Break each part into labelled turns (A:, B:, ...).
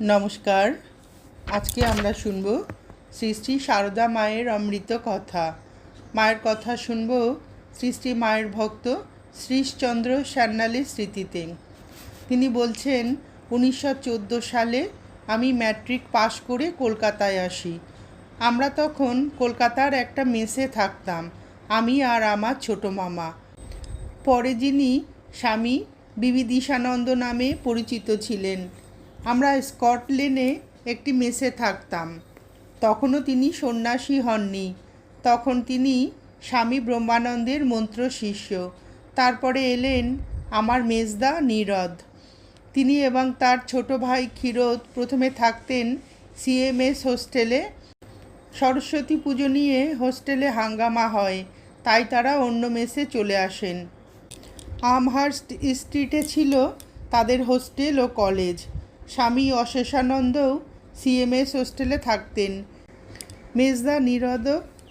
A: নমস্কার। আজকে আমরা শুনব শ্রী শ্রী সারদা মায়ের অমৃত কথা। মায়ের কথা শুনব শ্রী মায়ের ভক্ত শ্রীশচন্দ্র সান্যালের স্মৃতিতে। তিনি বলছেন, উনিশশো চোদ্দ সালে আমি ম্যাট্রিক পাশ করে কলকাতায় আসি। আমরা তখন কলকাতার একটা মেসে থাকতাম, আমি আর আমার ছোটো মামা। পরে যিনি স্বামী বিবিদিশানন্দ নামে পরিচিত ছিলেন আমরা স্কটল্যান্ডে একটি মেসে থাকতাম। তখনও তিনি সন্ন্যাসী হননি। তখন তিনি স্বামী ব্রহ্মানন্দের মন্ত্র শিষ্য। তারপরে এলেন আমার মেজদা নীরদ। তিনি এবং তার ছোট ভাই ক্ষীরোদ প্রথমে থাকতেন সিএমএস হোস্টেলে। সরস্বতী পুজো নিয়ে হোস্টেলে হাঙ্গামা হয়, তাই তারা অন্য মেসে চলে আসেন। আমহার্স্ট স্ট্রিটে ছিল তাদের হোস্টেল ও কলেজ। স্বামী অশেষানন্দও সিএমএস হোস্টেলে থাকতেন। মেজদা নীরদ,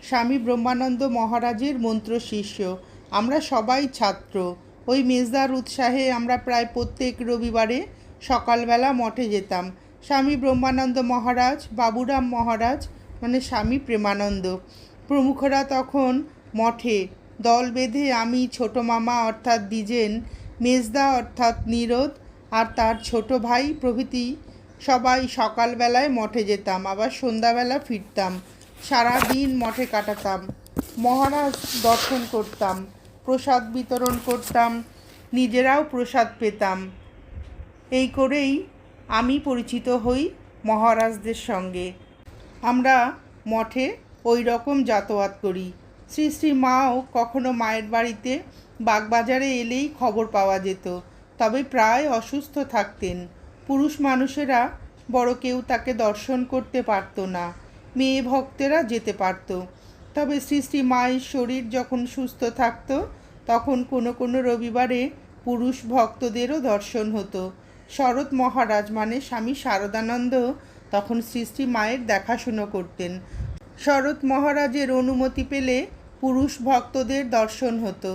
A: স্বামী ব্রহ্মানন্দ মহারাজের মন্ত্র শিষ্য। আমরা সবাই ছাত্র। ওই মেজদার উৎসাহে আমরা প্রায় প্রত্যেক রবিবারে সকালবেলা মঠে যেতাম। স্বামী ব্রহ্মানন্দ মহারাজ, বাবুরাম মহারাজ মানে স্বামী প্রেমানন্দ। প্রমুখরা তখন মঠে দল বেঁধে আমি, ছোট মামা অর্থাৎ দ্বিজেন, মেজদা অর্থাৎ নীরদ আর তার ছোট ভাই প্রভৃতি সবাই সকালবেলায় মঠে যেতাম, আবার সন্ধ্যাবেলা ফিরতাম। সারা দিন মঠে কাটাতাম। মহারাজ দর্শন করতাম, প্রসাদ বিতরণ করতাম, নিজেরাও প্রসাদ পেতাম। এই করেই আমি পরিচিত হই মহারাজদের সঙ্গে। আমরা মঠে ওই রকম যাতায়াত করি। শ্রী শ্রী মাও কখনো মায়ের বাড়িতে বাগবাজারে এলেই খবর পাওয়া যেত। তবে প্রায় অসুস্থ থাকতেন। পুরুষ মানুষেরা বড় কেউ তাকে দর্শন করতে পারতো না। মেয়ে ভক্তেরা যেতে পারত। তবে শ্রী শ্রী মায়ের শরীর যখন সুস্থ থাকতো, তখন কোনো কোনো রবিবারে পুরুষ ভক্তদেরও দর্শন হতো। শরৎ মহারাজ মানে স্বামী শারদানন্দ তখন শ্রী শ্রী মায়ের দেখাশুনো করতেন। শরৎ মহারাজের অনুমতি পেলে পুরুষ ভক্তদের দর্শন হতো।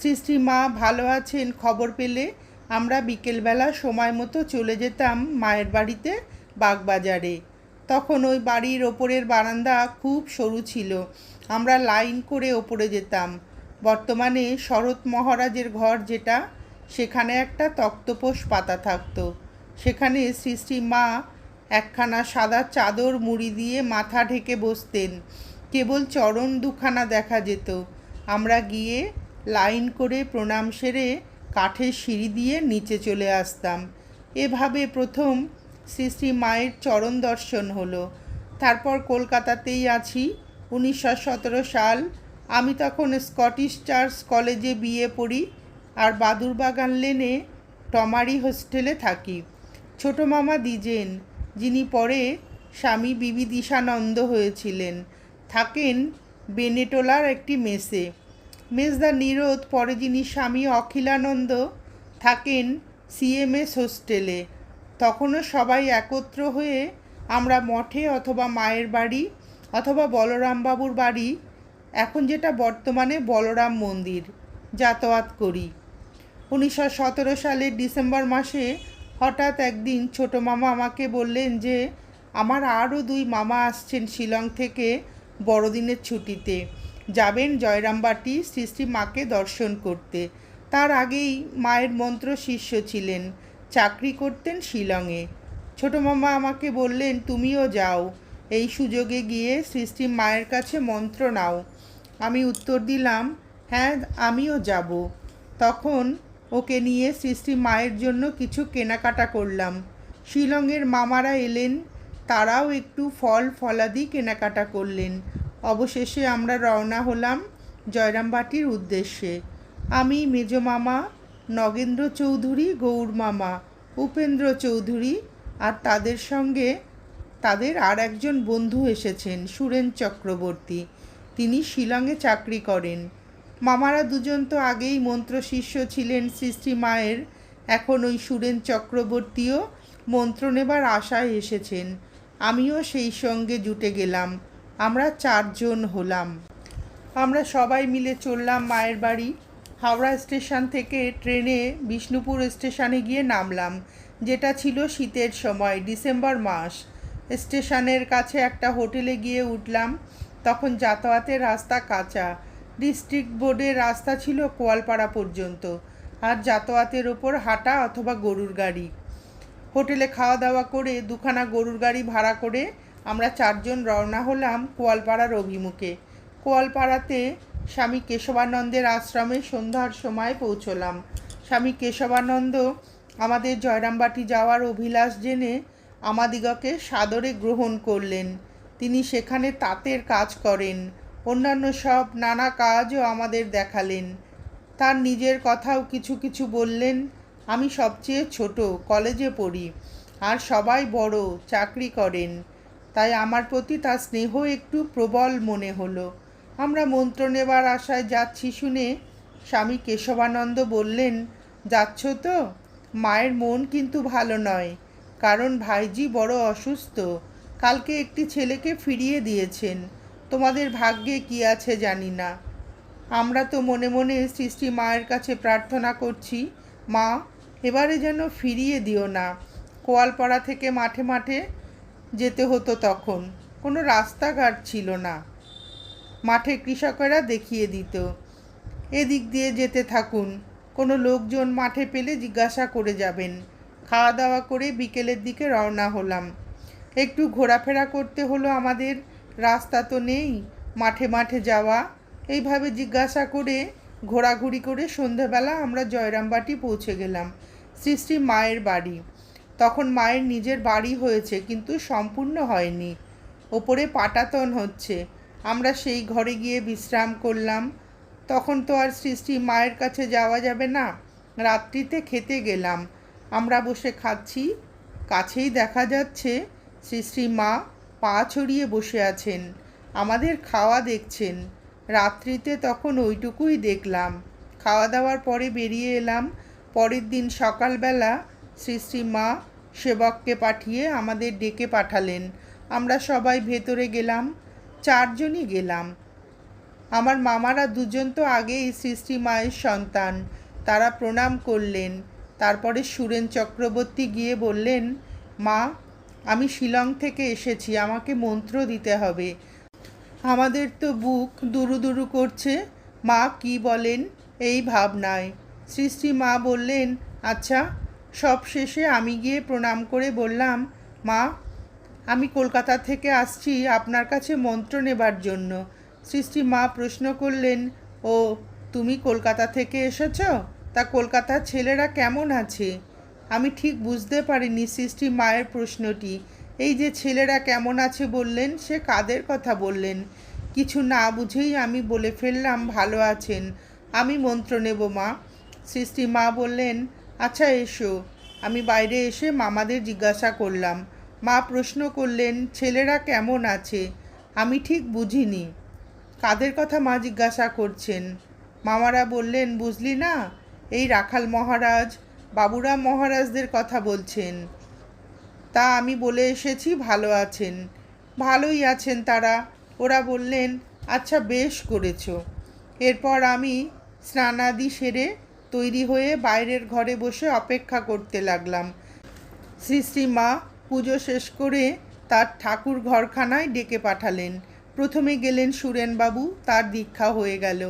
A: শ্রী শ্রী মা ভালো আছেন খবর পেলে আমরা বিকেলবেলা সময় মতো চলে যেতাম মায়ের বাড়িতে বাগবাজারে। তখন ওই বাড়ির ওপরের বারান্দা খুব সরু ছিল। আমরা লাইন করে ওপরে যেতাম। বর্তমানে শরৎ মহারাজের ঘর যেটা, সেখানে একটা তক্তপোষ পাতা থাকতো। সেখানে শ্রী মা একখানা সাদা চাদর মুড়ি দিয়ে মাথা ঢেকে বসতেন। কেবল চরণ দুখানা দেখা যেত। আমরা গিয়ে লাইন করে প্রণাম সেরে কাঠের সিঁড়ি দিয়ে নিচে চলে আসতাম। এভাবে প্রথম শ্রী শ্রী মায়ের চরণ দর্শন হলো। তারপর কলকাতাতেই আছি। উনিশশো সতেরো সাল আমি তখন স্কটিশ চার্চ কলেজে বিয়ে পড়ি আর বাদুরবাগান লেনে টমারি হোস্টেলে থাকি। ছোট মামা দিজেন যিনি পরে স্বামী বিবিদিশানন্দ হয়েছিলেন। থাকেন বেনেটোলার একটি মেসে। মেজদা নীরদ, পরে যিনি স্বামী অখিলানন্দ থাকেন সিএমএস হোস্টেলে, তখনও সবাই একত্র হয়ে আমরা মঠে অথবা মায়ের বাড়ি অথবা বলরামবাবুর বাড়ি, এখন যেটা বর্তমানে বলরাম মন্দির, যাতায়াত করি। উনিশশো সতেরো সালের ডিসেম্বর মাসে হঠাৎ একদিন ছোট মামা আমাকে বললেন যে, আমার আরও দুই মামা আসছেন শিলং থেকে বড়দিনের ছুটিতে। যাবেন জয়রামবাটি শ্রী শ্রী মাকে দর্শন করতে। তার আগেই মায়ের মন্ত্র শিষ্য ছিলেন। চাকরি করতেন শিলংয়ে। ছোটো মামা আমাকে বললেন, তুমিও যাও। এই সুযোগে গিয়ে শ্রী শ্রী মায়ের কাছে মন্ত্র নাও। আমি উত্তর দিলাম হ্যাঁ আমিও যাব। তখন ওকে নিয়ে শ্রী শ্রী মায়ের জন্য কিছু কেনাকাটা করলাম। শিলংয়ের মামারা এলেন, তারাও একটু ফল ফলাদি কেনাকাটা করলেন। অবশেষে আমরা রওনা হলাম জয়রামবাটির উদ্দেশ্যে। আমি মেজ মামা, নগেন্দ্র চৌধুরী, গৌর মামা, উপেন্দ্র চৌধুরী আর তাদের সঙ্গে তাদের আর একজন বন্ধু এসেছেন, সুরেন চক্রবর্তী। তিনি শিলংয়ে চাকরি করেন। মামারা দুজন তো আগেই মন্ত্র শিষ্য ছিলেন শ্রী মায়ের, এখন ওই সুরেন চক্রবর্তীও মন্ত্র নেবার আশায় এসেছেন। আমিও সেই সঙ্গে জুটে গেলাম। আমরা চারজন হলাম। আমরা সবাই মিলে চললাম মায়ের বাড়ি। হাওড়া স্টেশন থেকে ট্রেনে বিষ্ণুপুর স্টেশনে গিয়ে নামলাম, যেটা ছিল শীতের সময়, ডিসেম্বর মাস। স্টেশনের কাছে একটা হোটেলে গিয়ে উঠলাম, তখন যাতায়াতের রাস্তা কাঁচা। ডিস্ট্রিক্ট বোর্ডের রাস্তা ছিল কোয়ালপাড়া পর্যন্ত, আর যাতায়াতের ওপর হাঁটা অথবা গরুর গাড়ি। হোটেলে খাওয়া দাওয়া করে দুখানা গরুর গাড়ি ভাড়া করে আমরা চারজন রওনা হলাম কোয়ালপাড়ার অভিমুখে। কোয়ালপাড়াতে স্বামী কেশবানন্দের আশ্রমে সন্ধ্যার সময় পৌঁছলাম। স্বামী কেশবানন্দ আমাদের জয়রামবাটি যাওয়ার অভিলাষ জেনে আমাদিগকে সাদরে গ্রহণ করলেন। তিনি সেখানে তাঁতের কাজ করেন। অন্যান্য সব নানা কাজও আমাদের দেখালেন। তার নিজের কথাও কিছু কিছু বললেন, আমি সবচেয়ে ছোট, কলেজে পড়ি, আর সবাই বড়, চাকরি করেন। তাই আমার প্রতি তার স্নেহ একটু প্রবল মনে হলো। আমরা মন্ত্র নেবার আশায় যাচ্ছি শুনে স্বামী কেশবানন্দ বললেন, যাচ্ছ তো? মায়ের মন কিন্তু ভালো নয়, কারণ ভাইজি বড় অসুস্থ। কালকে একটি ছেলেকে ফিরিয়ে দিয়েছেন। তোমাদের ভাগ্যে কি আছে জানি না। আমরা তো মনে মনে সৃষ্টি মায়ের কাছে প্রার্থনা করছি, মা, এবারে যেন ফিরিয়ে দিও না। কোয়ালপাড়া থেকে মাঠে মাঠে যেতে হতো তখন। কোনো রাস্তাঘাট ছিল না। মাঠে কৃষকেরা দেখিয়ে দিত, এদিক দিয়ে যেতে থাকুন। কোনো লোকজন মাঠে পেলে জিজ্ঞাসা করে যাবেন। খাওয়া দাওয়া করে বিকেলের দিকে রওনা হলাম। একটু ঘোরাফেরা করতে হলো আমাদের। রাস্তা তো নেই, মাঠে মাঠে যাওয়া। এইভাবে জিজ্ঞাসা করে, ঘোরাঘুরি করে সন্ধেবেলা আমরা জয়রামবাটি পৌঁছে গেলাম। শ্রী শ্রী মায়ের বাড়ি। তখন মায়ের নিজের বাড়ি হয়েছে, কিন্তু সম্পূর্ণ হয়নি। ওপরে পাটাতন হচ্ছে। আমরা সেই ঘরে গিয়ে বিশ্রাম করলাম। তখন তো আর সৃষ্টি মায়ের কাছে যাওয়া যাবে না। রাত্রিতে খেতে গেলাম। আমরা বসে খাচ্ছি। কাছেই দেখা যাচ্ছে সৃষ্টি মা পা ছড়িয়ে বসে আছেন। আমাদের খাওয়া দেখছেন। রাত্রিতে তখন ওইটুকুই দেখলাম। খাওয়া দাওয়ার পরে বেরিয়ে এলাম। পরের দিন সকালবেলা সৃষ্টি মা সেবককে পাঠিয়ে আমাদের ডেকে পাঠালেন। আমরা সবাই ভেতরে গেলাম, চারজনই গেলাম। আমার মামারা দুজন তো আগেই সৃষ্টি মায়ের সন্তান। তারা প্রণাম করলেন। তারপরে সুরেন চক্রবর্তী গিয়ে বললেন, মা, আমি শিলং থেকে এসেছি, আমাকে মন্ত্র দিতে হবে। আমাদের তো বুক দুরু দুরু করছে। মা কি বলেন? এই ভাবনায়। সৃষ্টি মা বললেন আচ্ছা সব শেষে আমি গিয়ে প্রণাম করে বললাম, মা, আমি কলকাতা থেকে আসছি আপনার কাছে মন্ত্র নেবার জন্য। সৃষ্টি মা প্রশ্ন করলেন, ও, তুমি কলকাতা থেকে এসেছ? তা কলকাতার ছেলেরা কেমন আছে? আমি ঠিক বুঝতে পারিনি সৃষ্টি মায়ের প্রশ্নটি। এই যে ছেলেরা কেমন আছে? বললেন, সে কাদের কথা বললেন? কিছু না বুঝেই আমি বলে ফেললাম, ভালো আছেন, আমি মন্ত্র নেব মা। সৃষ্টি মা বললেন আচ্ছা এসো। আমি বাইরে এসে মামাদের জিজ্ঞাসা করলাম, মা প্রশ্ন করলেন, ছেলেরা কেমন আছে? আমি ঠিক বুঝিনি। কাদের কথা মা জিজ্ঞাসা করছেন? মামারা বললেন, বুঝলি না, এই রাখাল মহারাজ বাবুরাম মহারাজদের কথা বলছেন। তা আমি বলে এসেছি, ভালো আছেন। ভালোই আছেন তারা। ওরা বললেন আচ্ছা বেশ করেছ। এরপর আমি স্নানাদি সেরে তৈরি হয়ে বাইরের ঘরে বসে অপেক্ষা করতে লাগলাম। শ্রী মা পুজো শেষ করে তার ঠাকুর ঘরখানায় ডেকে পাঠালেন। প্রথমে গেলেন সুরেনবাবু, তার দীক্ষা হয়ে গেল।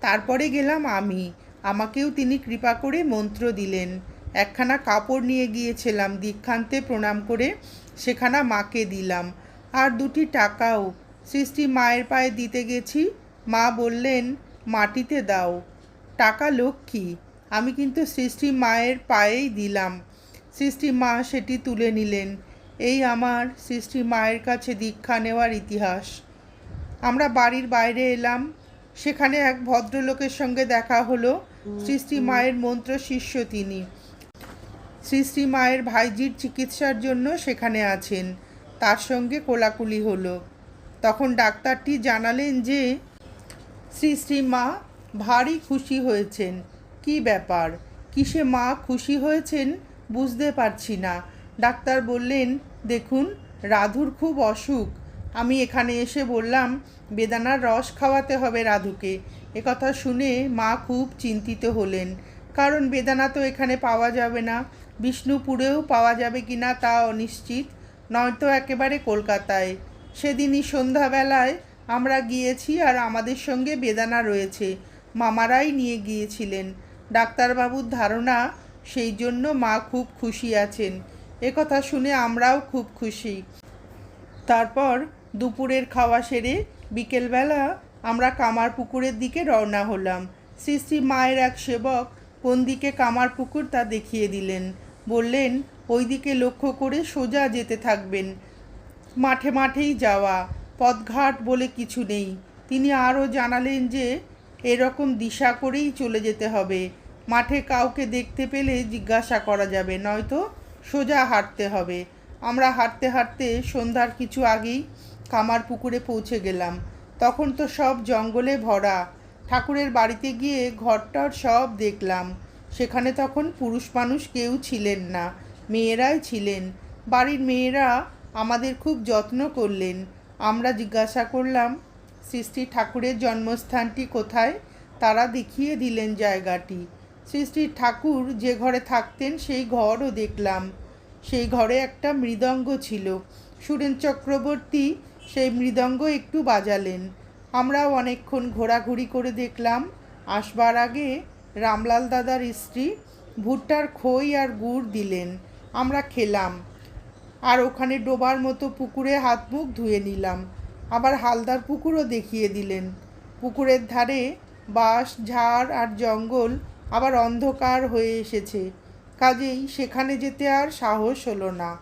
A: তারপরে গেলাম আমি। আমাকেও তিনি কৃপা করে মন্ত্র দিলেন। একখানা কাপড় নিয়ে গিয়েছিলাম দীক্ষান্তে প্রণাম করে, সেখানা মাকে দিলাম। আর দুটি টাকাও। সৃষ্টি মায়ের পায়ে দিতে গেছি। মা বললেন, মাটিতে দাও। টাকা লক্ষ্মী। আমি কিন্তু সৃষ্টি মায়ের পায়েই দিলাম। সৃষ্টি মা সেটি তুলে নিলেন। এই আমার সৃষ্টি মায়ের কাছে দীক্ষা নেওয়ার ইতিহাস। আমরা বাড়ির বাইরে এলাম। সেখানে এক ভদ্রলোকের সঙ্গে দেখা হলো। সৃষ্টি মায়ের মন্ত্র শিষ্য তিনি। সৃষ্টি মায়ের ভাইজির চিকিৎসার জন্য সেখানে আছেন। তার সঙ্গে কোলাকুলি হলো। তখন ডাক্তারটি জানালেন যে, সৃষ্টি মা ভারী খুশি হয়েছেন। কি ব্যাপার? কিসে মা খুশি হয়েছেন? বুঝতে পারছি না। ডাক্তার বললেন, দেখুন, রাধুর খুব অসুখ। আমি এখানে এসে বললাম, বেদানার রস খাওয়াতে হবে রাধুকে। একথা শুনে মা খুব চিন্তিত হলেন। কারণ বেদানা তো এখানে পাওয়া যাবে না। বিষ্ণুপুরেও পাওয়া যাবে কিনা তা অনিশ্চিত। নয়তো একেবারে কলকাতায়। সেদিনই সন্ধ্যাবেলায় আমরা গিয়েছি আর আমাদের সঙ্গে বেদানা রয়েছে। মামারাই নিয়ে গিয়েছিলেন। ডাক্তারবাবুর ধারণা সেই জন্য মা খুব খুশি আছেন। একথা শুনে আমরাও খুব খুশি। তারপর দুপুরের খাওয়া সেরে বিকেলবেলা আমরা কামার পুকুরের দিকে রওনা হলাম। শ্রী শ্রী মায়ের এক সেবক কোন দিকে কামার পুকুর তা দেখিয়ে দিলেন। বললেন ওই দিকে লক্ষ্য করে সোজা যেতে থাকবেন। মাঠে মাঠেই যাওয়া। পথঘাট বলে কিছু নেই। তিনি আরও জানালেন যে এরকম দিশা করেই চলে যেতে হবে। মাঠে কাউকে দেখতে পেলে জিজ্ঞাসা করা যাবে, নয়তো সোজা হাঁটতে হবে। আমরা হাঁটতে হাঁটতে সন্ধ্যার কিছু আগেই কামার পুকুরে পৌঁছে গেলাম। তখন তো সব জঙ্গলে ভরা। ঠাকুরের বাড়িতে গিয়ে ঘরটর সব দেখলাম। সেখানে তখন পুরুষ মানুষ কেউ ছিলেন না, মেয়েরাই ছিলেন। বাড়ির মেয়েরা আমাদের খুব যত্ন করলেন। আমরা জিজ্ঞাসা করলাম সৃষ্টি ঠাকুরের জন্মস্থানটি কোথায়? তারা দেখিয়ে দিলেন জায়গাটি। সৃষ্টির ঠাকুর যে ঘরে থাকতেন, সেই ঘরও দেখলাম। সেই ঘরে একটা মৃদঙ্গ ছিল। সুরেন চক্রবর্তী সেই মৃদঙ্গ একটু বাজালেন। আমরাও অনেকক্ষণ ঘোরাঘুরি করে দেখলাম, আসবার আগে রামলাল দাদার স্ত্রী ভুট্টার খই আর গুড় দিলেন। আমরা খেলাম আর ওখানে ডোবার মতো পুকুরে হাত মুখ ধুয়ে নিলাম। আবার হালদার পুকুরও দেখিয়ে দিলেন। পুকুরের ধারে বাঁশ, ঝাড় আর জঙ্গল আবার অন্ধকার হয়ে এসেছে। কাজেই সেখানে যেতে আর সাহস হলো না।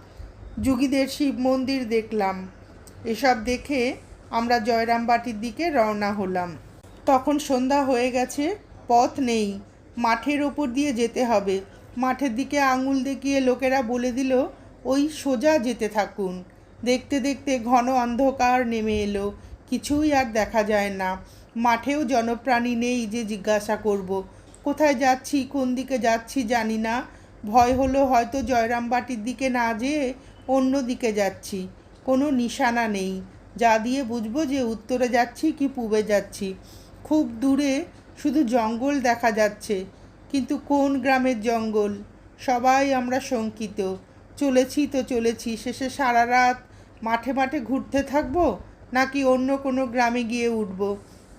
A: যুগীদের শিব মন্দির দেখলাম। এসব দেখে আমরা জয়রামবাটির দিকে রওনা হলাম। তখন সন্ধ্যা হয়ে গেছে, পথ নেই। মাঠের ওপর দিয়ে যেতে হবে। মাঠের দিকে আঙুল দেখিয়ে লোকেরা বলে দিল, ওই সোজা যেতে থাকুন। দেখতে দেখতে ঘন অন্ধকার নেমে এলো। কিছুই আর দেখা যায় না। মাঠেও জনপ্রাণী নেই যে জিজ্ঞাসা করব। কোথায় যাচ্ছি, কোন দিকে যাচ্ছি জানি না। ভয় হলো হয়তো জয়রামবাটির দিকে না যেয়ে অন্য দিকে যাচ্ছি। কোনো নিশানা নেই। যা দিয়ে বুঝব যে উত্তরে যাচ্ছি কি পূবে যাচ্ছি। খুব দূরে শুধু জঙ্গল দেখা যাচ্ছে। কিন্তু কোন গ্রামের জঙ্গল? সবাই আমরা শঙ্কিত। চলেছি তো চলেছি, শেষে সারা রাত মাঠে মাঠে ঘুরতে থাকব নাকি অন্য কোনো গ্রামে গিয়ে উঠব?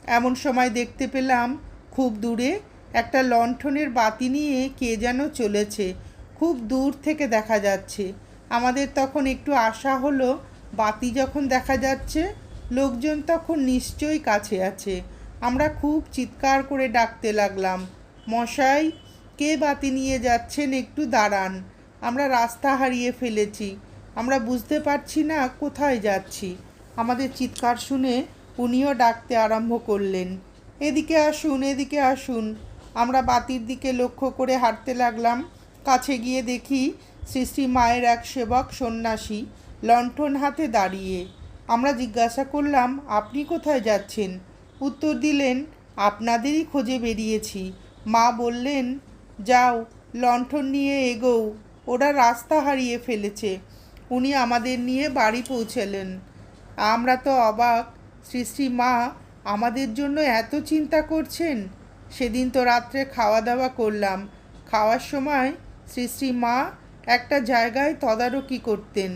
A: এমন সময় দেখতে পেলাম খুব দূরে একটা লণ্ঠনের বাতি নিয়ে কে যেন চলেছে। খুব দূর থেকে দেখা যাচ্ছে। আমাদের তখন একটু আশা হলো বাতি যখন দেখা যাচ্ছে, লোকজন তখন নিশ্চয়ই কাছে আছে। আমরা খুব চিৎকার করে ডাকতে লাগলাম, মশাই, কে বাতি নিয়ে যাচ্ছেন একটু দাঁড়ান। আমরা রাস্তা হারিয়ে ফেলেছি। আমরা বুঝতে পারছি না কোথায় যাচ্ছি। আমাদের চিৎকার শুনে উনিও ডাকতে আরম্ভ করলেন। এদিকে আসুন এদিকে আসুন। আমরা বাতির দিকে লক্ষ্য করে হাঁটতে লাগলাম। কাছে গিয়ে দেখি শ্রী শ্রী মায়ের এক সেবক সন্ন্যাসী লণ্ঠন হাতে দাঁড়িয়ে। আমরা জিজ্ঞাসা করলাম, আপনি কোথায় যাচ্ছেন? উত্তর দিলেন, আপনাদেরই খোঁজে বেরিয়েছি। মা বললেন, যাও, লণ্ঠন নিয়ে এগোও। ওরা রাস্তা হারিয়ে ফেলেছে। উনি আমাদের নিয়ে বাড়ি পৌঁছলেন। আমরা তো অবাক, শ্রী মা, আমাদের জন্য এত চিন্তা করছেন? সেদিন তো রাত্রে খাওয়া দাওয়া করলাম। খাওয়ার সময় শ্রী মা একটা জায়গায় তদারকি করতেন।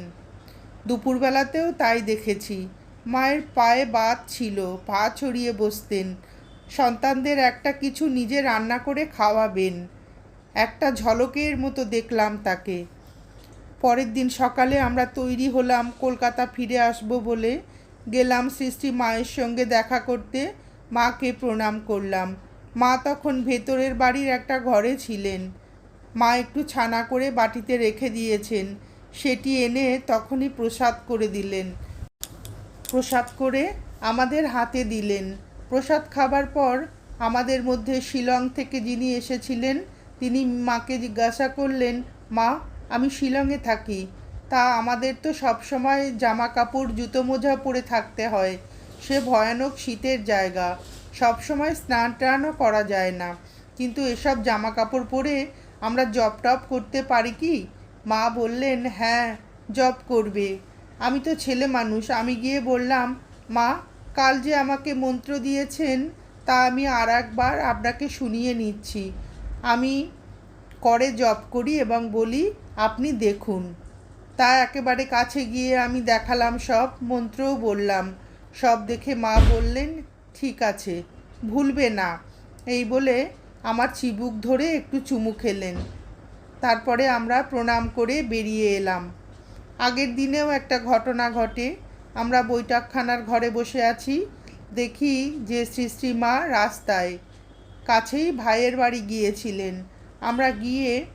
A: দুপুরবেলাতেও তাই দেখেছি। মায়ের পায়ে বাত ছিল, পা ছড়িয়ে বসতেন। সন্তানদের একটা কিছু নিজে রান্না করে খাওয়াবেন। একটা ঝলকের মতো দেখলাম তাকে। পরের দিন সকালে আমরা তৈরি হলাম, কলকাতা ফিরে আসব বলে গেলাম সৃষ্টি মায়ের সঙ্গে দেখা করতে। মাকে প্রণাম করলাম। মা তখন ভেতরের বাড়ির একটা ঘরে ছিলেন। মা একটু ছানা করে বাটিতে রেখে দিয়েছেন। সেটি এনে তখনই প্রসাদ করে দিলেন। প্রসাদ করে আমাদের হাতে দিলেন। প্রসাদ খাবার পর আমাদের মধ্যে শিলং থেকে যিনি এসেছিলেন, তিনি মাকে জিজ্ঞাসা করলেন, মা আমি শিলংয়ে থাকি। তা আমাদের তো সবসময় জামা কাপড় জুতো মোজা পরে থাকতে হয়। সে ভয়ানক শীতের জায়গা। সবসময় স্নান টানও করা যায় না। কিন্তু এসব জামা কাপড় পরে আমরা জব টপ করতে পারি কি? মা বললেন হ্যাঁ জব করবে। আমি তো ছেলে মানুষ। আমি গিয়ে বললাম, মা, কাল যে আমাকে মন্ত্র দিয়েছেন, তা আমি আর একবার আপনাকে শুনিয়ে নিচ্ছি। আমি করে জব করি এবং বলি, আপনি দেখুন। তা একেবারে কাছে গিয়ে আমি দেখালাম সব, মন্ত্রও বললাম। সব দেখে মা বললেন, ঠিক আছে, ভুলবে না। এই বলে আমার চিবুক ধরে একটু চুমু খেলেন। তারপরে আমরা প্রণাম করে বেরিয়ে এলাম। আগের দিনেও একটা ঘটনা ঘটে। আমরা বৈঠকখানার ঘরে বসে আছি। দেখি যে শ্রী শ্রী মা রাস্তায়, কাছেই ভাইয়ের বাড়ি গিয়েছিলেন। আমরা গিয়ে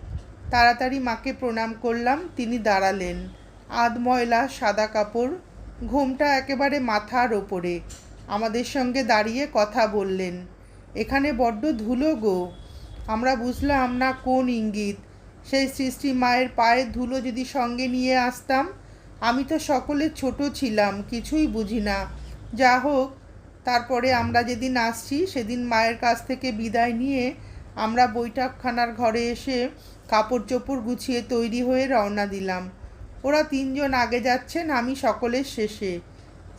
A: তাড়াতাড়ি মাকে প্রণাম করলাম, তিনি দাঁড়ালেন। আধ ময়লা সাদা কাপড়, ঘুমটা একেবারে মাথার ওপরে। আমাদের সঙ্গে দাঁড়িয়ে কথা বললেন। এখানে বড্ড ধুলো গো। আমরা বুঝলাম না কোন ইঙ্গিত। সেই সৃষ্টি মায়ের পায়ের ধুলো যদি সঙ্গে নিয়ে আসতাম, আমি তো সকলে ছোট ছিলাম, কিছুই বুঝি না। যা হোক তারপরে আমরা যেদিন আসছি, সেদিন মায়ের কাছ থেকে বিদায় নিয়ে আমরা বৈঠকখানার ঘরে এসে কাপড় চোপড় গুছিয়ে তৈরি হয়ে রওনা দিলাম। ওরা তিনজন আগে যাচ্ছেন, আমি সকলের শেষে।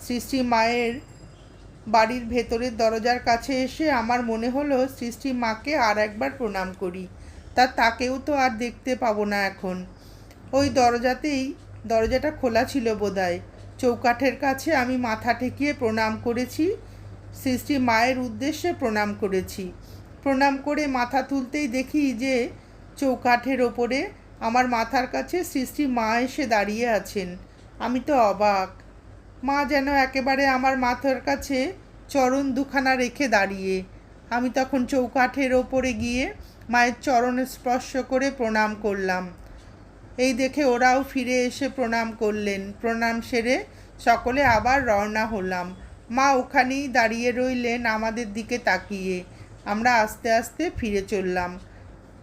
A: সৃষ্টি মায়ের বাড়ির ভেতরের দরজার কাছে এসে আমার মনে হলো সৃষ্টি মাকে আর একবার প্রণাম করি। তা তাকেও তো আর দেখতে পাবো না এখন। ওই দরজাতেই, দরজাটা খোলা ছিল বোধহয়। চৌকাঠের কাছে আমি মাথা ঠেকিয়ে প্রণাম করেছি সৃষ্টি মায়ের উদ্দেশ্যে প্রণাম করেছি। প্রণাম করে মাথা তুলতেই দেখি যে চৌকাঠের ওপরে আমার মাথার কাছে সৃষ্টি মা এসে দাঁড়িয়ে আছেন। আমি তো অবাক। মা যেন একেবারে আমার মাথার কাছে চরণ দুখানা রেখে দাঁড়িয়ে। আমি তখন চৌকাঠের ওপরে গিয়ে মায়ের চরণ স্পর্শ করে প্রণাম করলাম। এই দেখে ওরাও ফিরে এসে প্রণাম করলেন। প্রণাম সেরে সকলে আবার রওনা হলাম। মা ওখানেই দাঁড়িয়ে রইলেন আমাদের দিকে তাকিয়ে। আমরা আস্তে আস্তে ফিরে চললাম।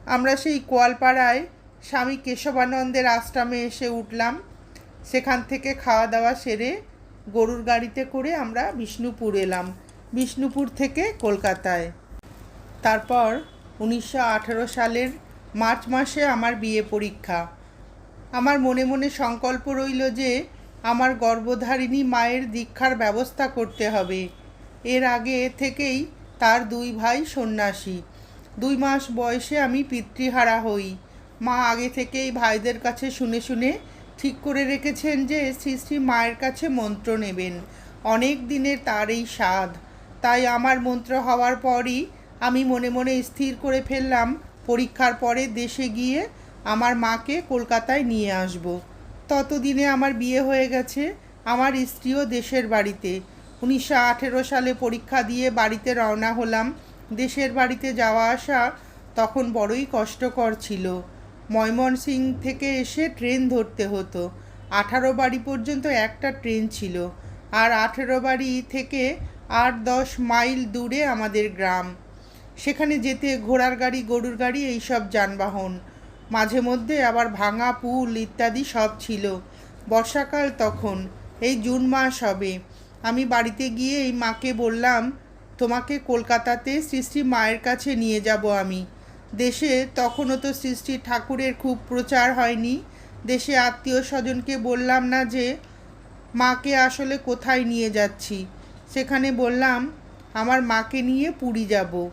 A: আমরা সেই কোয়ালপাড়ায় স্বামী কেশবানন্দের আশ্রমে এসে উঠলাম। সেখান থেকে খাওয়া দাওয়া সেরে গরুর গাড়িতে করে আমরা বিষ্ণুপুর এলাম। বিষ্ণুপুর থেকে কলকাতায়। তারপর উনিশশো আঠেরো সালের মার্চ মাসে আমার বিয়ে পরীক্ষা। আমার মনে মনে সংকল্প রইল যে আমার গর্ভধারিণী মায়ের দীক্ষার ব্যবস্থা করতে হবে। এর আগে থেকেই তার দুই ভাই সন্ন্যাসী। দুই মাস বয়সে আমি পিতৃহারা হই। মা আগে থেকেই ভাইদের কাছে শুনে শুনে ঠিক করে রেখেছেন যে শ্রী শ্রী মায়ের কাছে মন্ত্র নেবেন। অনেক দিনের তার এই স্বাদ। তাই আমার মন্ত্র হওয়ার পরই আমি মনে মনে স্থির করে ফেললাম, পরীক্ষার পরে দেশে গিয়ে আমার মাকে কলকাতায় নিয়ে আসব। ততদিনে আমার বিয়ে হয়ে গেছে, আমার স্ত্রীও দেশের বাড়িতে। উনিশশো আঠেরো সালে পরীক্ষা দিয়ে বাড়িতে রওনা হলাম। দেশের বাড়িতে যাওয়া আসা তখন বড়ই কষ্টকর ছিল। ময়মনসিং থেকে এসে ট্রেন ধরতে হতো। আঠারো বাড়ি পর্যন্ত একটা ট্রেন ছিল। আর আঠেরো বাড়ি থেকে আট দশ মাইল দূরে আমাদের গ্রাম। সেখানে যেতে ঘোড়ার গাড়ি, গরুর গাড়ি এইসব যানবাহন। মাঝে মধ্যে আবার ভাঙা পুল ইত্যাদি সব ছিল। বর্ষাকাল তখন, এই জুন মাস হবে। আমি বাড়িতে গিয়ে এই মাকে বললাম, তোমাকে কলকাতাতে সৃষ্টি মায়ের কাছে নিয়ে যাব আমি। দেশে তখনও তো সৃষ্টি ঠাকুরের খুব প্রচার হয়নি। দেশে আত্মীয় স্বজনকে বললাম না যে, মাকে আসলে কোথায় নিয়ে যাচ্ছি। সেখানে বললাম, আমার মাকে নিয়ে পুরী যাব।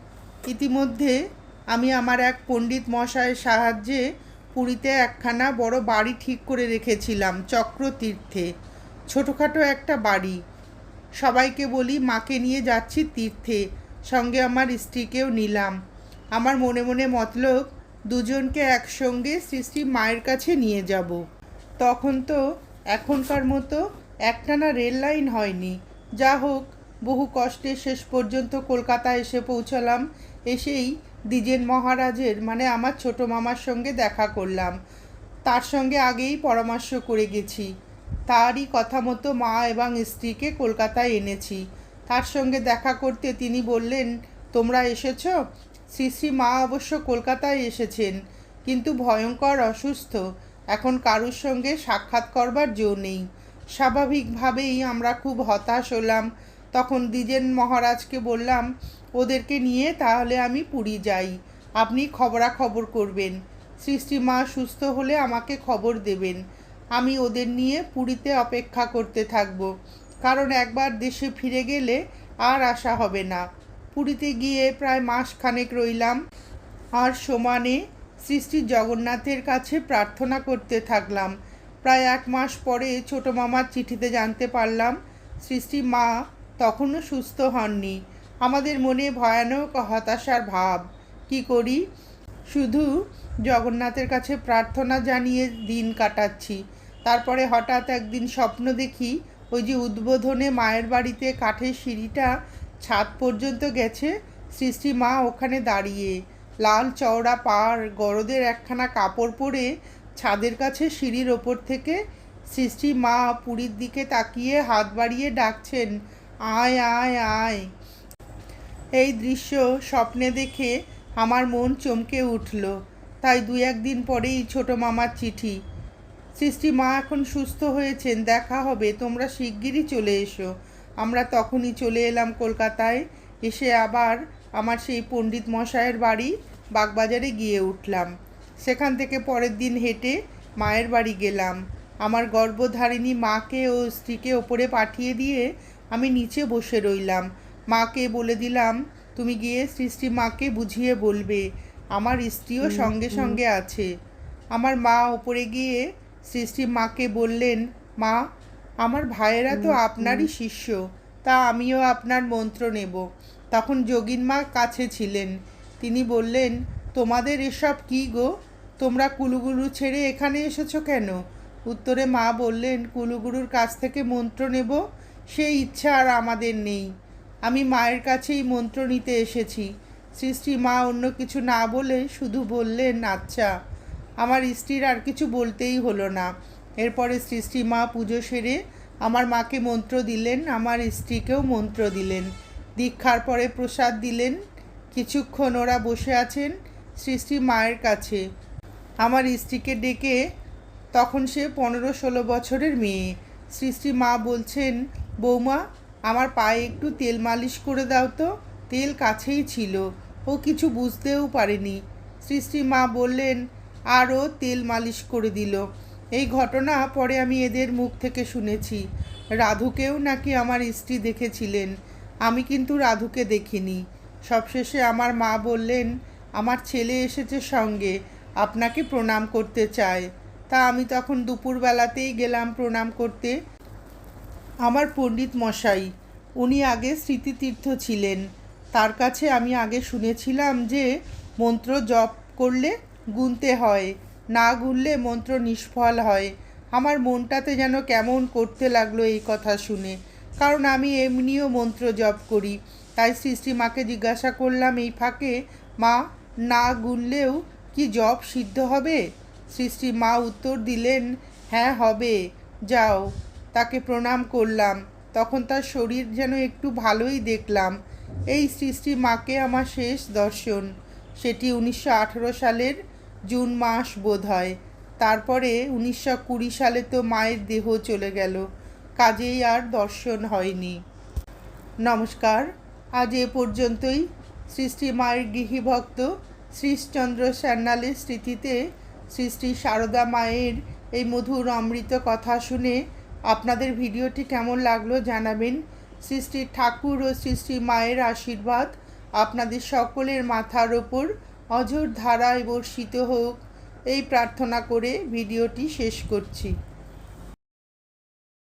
A: ইতিমধ্যে আমি আমার এক পণ্ডিত মশাইয়ের সাহায্যে পুরীতে একখানা বড় বাড়ি ঠিক করে রেখেছিলাম চক্রতীর্থে। ছোটোখাটো একটা বাড়ি। সবাইকে বলি, মাকে নিয়ে যাচ্ছি তীর্থে। সঙ্গে আমার স্ত্রীকেও নিলাম। আমার মনে মনে মতলব, দুজনকে একসঙ্গে শ্রী শ্রী মায়ের কাছে নিয়ে যাব। তখন তো এখনকার মতো একটানা রেল লাইন হয়নি। যা হোক, বহু কষ্টে শেষ পর্যন্ত কলকাতা এসে পৌঁছলাম। এসেই দ্বিজেন মহারাজের মানে আমার ছোট মামার সঙ্গে দেখা করলাম। তার সঙ্গে আগেই পরামর্শ করে গেছি। তারই কথা মতো মা এবং স্ত্রীকে কলকাতায় এনেছি। তার সঙ্গে দেখা করতে তিনি বললেন, তোমরা এসেছ? শ্রী শ্রী, মা অবশ্য কলকাতায় এসেছেন, কিন্তু ভয়ঙ্কর অসুস্থ। এখন কারুর সঙ্গে সাক্ষাৎ করবার জো নেই। স্বাভাবিকভাবেই আমরা খুব হতাশ হলাম। তখন দ্বিজেন মহারাজকে বললাম, ওদেরকে নিয়ে তাহলে আমি পুরী যাই। আপনি খবরাখবর করবেন। সৃষ্টি মা সুস্থ হলে আমাকে খবর দেবেন। আমি ওদের নিয়ে পুরীতে অপেক্ষা করতে থাকব। কারণ একবার দেশে ফিরে গেলে আর আসা হবে না। পুরীতে গিয়ে প্রায় মাস খানেক রইলাম। আর সমানে সৃষ্টি জগন্নাথের কাছে প্রার্থনা করতে থাকলাম। প্রায় এক মাস পরে ছোট মামার চিঠিতে জানতে পারলাম সৃষ্টি মা তখনও সুস্থ হননি। আমাদের মনে ভয়ানক হতাশার ভাব। কি করি? শুধু জগন্নাথের কাছে প্রার্থনা জানিয়ে দিন কাটাচ্ছি। তারপরে হঠাৎ একদিন স্বপ্ন দেখি ওই যে উদ্বোধনে মায়ের বাড়িতে কাঠের সিঁড়িটা ছাদ পর্যন্ত গেছে। সৃষ্টি মা ওখানে দাঁড়িয়ে লাল চওড়া পাড়, গরদের একখানা কাপড় পরে ছাদের কাছে সিঁড়ির ওপর থেকে সৃষ্টি মা পুরীর দিকে তাকিয়ে হাত বাড়িয়ে ডাকছেন, আয় আয় আয়। এই দৃশ্য স্বপ্নে দেখে আমার মন চমকে উঠল। তাই দু একদিন পরেই ছোট মামার চিঠি সৃষ্টি মা এখন সুস্থ হয়েছেন দেখা হবে তোমরা শিগগিরই চলে এসো। আমরা তখনই চলে এলাম কলকাতায় এসে আবার আমার সেই পণ্ডিত মশায়ের বাড়ি বাগবাজারে গিয়ে উঠলাম। সেখান থেকে পরের দিন হেঁটে মায়ের বাড়ি গেলাম। আমার গর্ভধারিণী মাকে ও স্ত্রীকে ওপরে পাঠিয়ে দিয়ে আমি নিচে বসে রইলাম। মাকে বলে দিলাম তুমি গিয়ে সৃষ্টি মাকে বুঝিয়ে বলবে। আমার স্ত্রীও সঙ্গে সঙ্গে আছে। আমার মা ওপরে গিয়ে সৃষ্টি মাকে বললেন মা আমার ভাইয়েরা তো আপনারই শিষ্য তা আমিও আপনার মন্ত্র নেব। তখন যোগিন মা কাছে ছিলেন। তিনি বললেন তোমাদের এসব কি গো? তোমরা কুলুগুরু ছেড়ে এখানে এসেছ কেন? উত্তরে মা বললেন কুলুগুরুর কাছ থেকে মন্ত্র নেব সেই ইচ্ছা আর আমাদের নেই। আমি মায়ের কাছেই মন্ত্র নিতে এসেছি। সৃষ্টি মা অন্য কিছু না বলে শুধু বললেন আচ্ছা আমার স্ত্রীর আর কিছু বলতেই হলো না। এরপরে সৃষ্টি মা পুজো সেরে আমার মাকে মন্ত্র দিলেন, আমার স্ত্রীকেও মন্ত্র দিলেন। দীক্ষার পরে প্রসাদ দিলেন। কিছুক্ষণ ওরা বসে আছেন সৃষ্টি মায়ের কাছে। আমার স্ত্রীকে ডেকে তখন সে পনেরো ষোলো বছরের মেয়ে। সৃষ্টি মা বলছেন, বৌমা, আমার পায়ে একটু তেল মালিশ করে দাও তো, তেল কাছেই ছিল। ও কিছু বুঝতেও পারেনি। সৃষ্টি মা বললেন আরও তেল মালিশ করে দিল। এই ঘটনা পরে আমি এদের মুখ থেকে শুনেছি। রাধুকেও নাকি আমার স্ত্রী দেখেছিলেন। আমি কিন্তু রাধুকে দেখিনি। সবশেষে আমার মা বললেন, আমার ছেলে এসেছে সঙ্গে, আপনাকে প্রণাম করতে চায়। তা আমি তখন দুপুরবেলাতেই গেলাম প্রণাম করতে। আমার পণ্ডিত মশাই, উনি আগে স্মৃতিতীর্থ ছিলেন। তার কাছে আমি আগে শুনেছিলাম যে, মন্ত্র জপ করলে গুনতে হয়। না গুনলে মন্ত্র নিষ্ফল হয়। আমার মনটাতে যেন কেমন করতে লাগল এই কথা শুনে। কারণ আমি এমনিও মন্ত্র জপ করি। তাই সৃষ্টি মাকে জিজ্ঞাসা করলাম, এই ফাঁকে মা না গুনলেও কি জপ সিদ্ধ হবে? সৃষ্টি মা উত্তর দিলেন হ্যাঁ হবে। যাও। তাকে প্রণাম করলাম। তখন তার শরীর যেন একটু ভালোই দেখলাম। এই সৃষ্টি মাকে আমার শেষ দর্শন। সেটি উনিশশো আঠেরো সালের জুন মাস বোধ হয় তারপরে উনিশশো কুড়ি সালে তো মায়ের দেহ চলে গেল, কাজেই আর দর্শন হয়নি। নমস্কার, আজ এ পর্যন্তই। সৃষ্টি মায়ের গৃহীভক্ত শ্রীশচন্দ্র সান্যালের স্মৃতিতে সৃষ্টি সারদা মায়ের এই মধুর অমৃত কথা শুনে আপনাদের ভিডিওটি কেমন লাগল জানাবেন। সৃষ্টি ঠাকুর ও সৃষ্টি মায়ের আশীর্বাদ আপনাদের সকলের মাথার ওপর অঝোর ধারায় বর্ষিত হোক এই প্রার্থনা করে ভিডিওটি শেষ করছি।